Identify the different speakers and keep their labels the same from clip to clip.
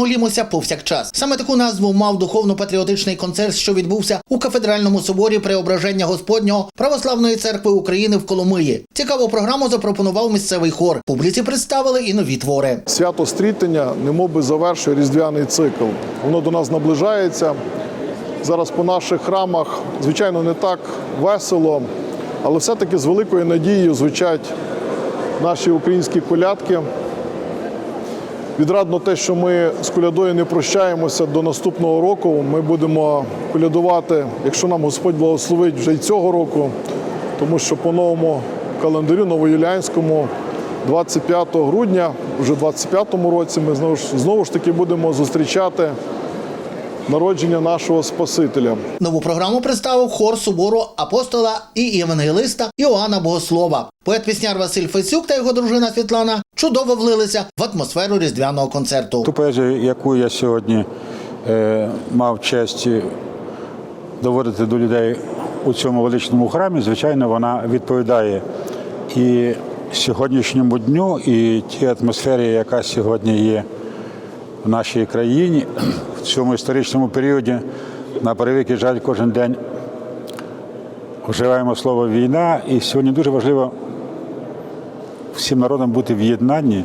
Speaker 1: молімося повсякчас. Саме таку назву мав духовно-патріотичний концерт, що відбувся у кафедральному соборі Преображення Господнього Православної церкви України в Коломиї. Цікаву програму запропонував місцевий хор. Публіці представили і нові твори.
Speaker 2: Свято стрітення немовби завершує різдвяний цикл. Воно до нас наближається. Зараз по наших храмах, звичайно, не так весело, але все-таки з великою надією звучать наші українські колядки. Відрадно те, що ми з колядою не прощаємося до наступного року. Ми будемо колядувати, якщо нам Господь благословить вже й цього року, тому що по новому календарю новоюлянському, 25 грудня, вже в 25-му році, ми знову ж, знову ж таки будемо зустрічати народження нашого Спасителя.
Speaker 1: Нову програму представив хор собору апостола і євангелиста Іоанна Богослова. Поет-пісняр Василь Фесюк та його дружина Світлана чудово влилися в атмосферу різдвяного концерту.
Speaker 3: Ту поезію, яку я сьогодні е, мав честь доводити до людей у цьому величному храмі, звичайно, вона відповідає і сьогоднішньому дню, і тій атмосфері, яка сьогодні є в нашій країні в цьому історичному періоді. На перевикий жаль, кожен день вживаємо слово війна, і сьогодні дуже важливо всім народам бути в єднанні,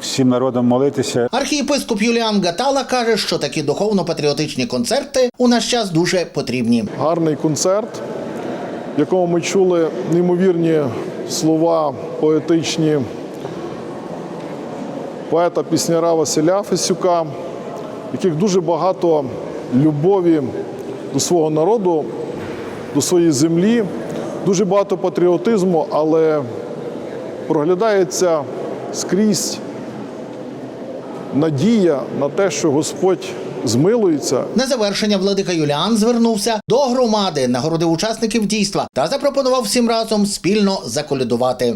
Speaker 3: всім народам молитися.
Speaker 1: Архієпископ Юліан Гатала каже, що такі духовно-патріотичні концерти у наш час дуже потрібні.
Speaker 2: гарний концерт, в якому ми чули неймовірні слова поетичні поета пісняра Василя Фесюка, яких дуже багато любові до свого народу, до своєї землі, дуже багато патріотизму, але проглядається скрізь надія на те, що Господь змилується
Speaker 1: На завершення владика Юліан звернувся до громади, нагородив учасників дійства та запропонував всім разом спільно заколядувати.